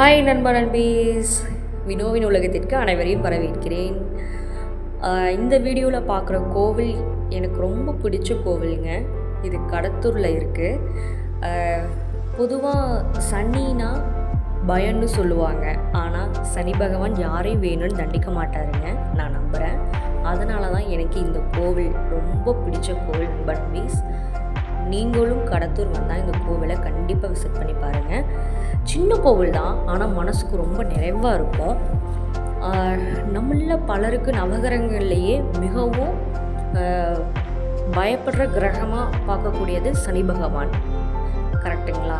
Hi நண்பா நண்பீஸ். வினோவின் உலகத்திற்கு அனைவரையும் வரவேற்கிறேன். இந்த வீடியோவில் பார்க்குற கோவில் எனக்கு ரொம்ப பிடிச்ச கோவிலுங்க. இது கடத்தூரில் இருக்குது பொதுவாக சனினா பயம்னு சொல்லுவாங்க. ஆனால் சனி பகவான் யாரையும் வேணும்னு தண்டிக்க மாட்டாருங்க. நான் நம்புகிறேன் அதனால தான் எனக்கு இந்த கோவில் ரொம்ப பிடிச்ச கோவில். பட் நண்பீஸ் நீங்களும் கடத்தூர் வந்தால் இந்த கோவிலை கண்டிப்பாக விசிட் பண்ணி பாருங்கள் சின்ன கோவில் தான் ஆனால் மனசுக்கு ரொம்ப நிறைவாக இருக்கும். நம்மள பலருக்கு நவகிரகங்கள்லேயே மிகவும் பயப்படுற கிரகமாக பார்க்கக்கூடியது சனி பகவான். கரெக்டுங்களா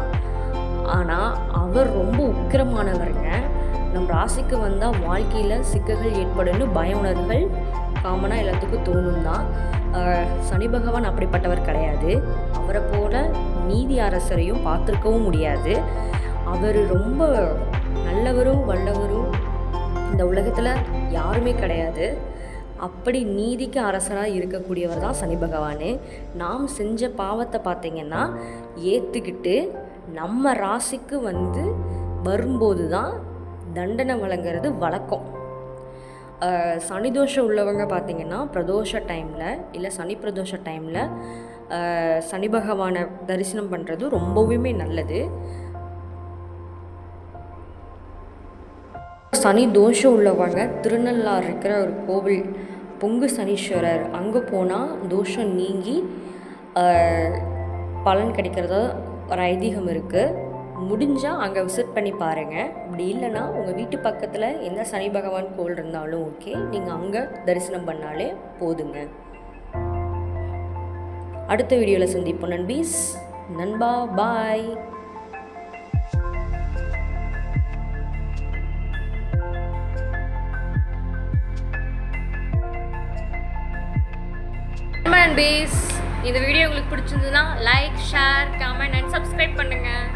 ஆனால் அவர் ரொம்ப உக்கிரமானவருங்க. நம் ராசிக்கு வந்தால் வாழ்க்கையில் சிக்கல்கள் ஏற்படும்னு பய உணர்வுகள் காமனாக எல்லாத்துக்கும் தோணும் தான். சனி பகவான் அப்படிப்பட்டவர் கிடையாது. அவரை போல நீதி அரசரையும் பார்த்துருக்கவும் முடியாது. அவர் ரொம்ப நல்லவரும் வல்லவரும் இந்த உலகத்தில் யாருமே கிடையாது. அப்படி நீதிக்கு அரசராக இருக்கக்கூடியவர் தான் சனி பகவான். நாம் செஞ்ச பாவத்தை பார்த்திங்கன்னா ஏற்றுக்கிட்டு நம்ம ராசிக்கு வந்து வரும்போது தான் தண்டனை வழங்குறது வழக்கம். சனி தோஷம் உள்ளவங்க பார்த்தீங்கன்னா பிரதோஷ டைமில் இல்லை சனி பிரதோஷ டைமில் சனி பகவானை தரிசனம் பண்ணுறது ரொம்பவுமே நல்லது. சனி தோஷம் உள்ளவங்க திருநள்ளாறு இருக்கிற ஒரு கோவில் பொங்கு சனீஸ்வரர் அங்கே போனால் தோஷம் நீங்கி பலன் கிடைக்கிறதா ஒரு ஐதீகம் இருக்குது முடிஞ்சால் அங்கே விசிட் பண்ணி பாருங்கள் அப்படி இல்லைன்னா உங்கள் வீட்டு பக்கத்தில் எந்த சனி பகவான் கோவில் இருந்தாலும் ஓகே நீங்கள் அங்கே தரிசனம் பண்ணாலே போதுங்க. அடுத்த வீடியோவில் சந்திப்போம். நண்பீஸ். நண்பா பாய் அண்ட் பேஸ் இந்த வீடியோ உங்களுக்கு பிடிச்சிருந்ததுன்னா like share comment and subscribe பண்ணுங்கள்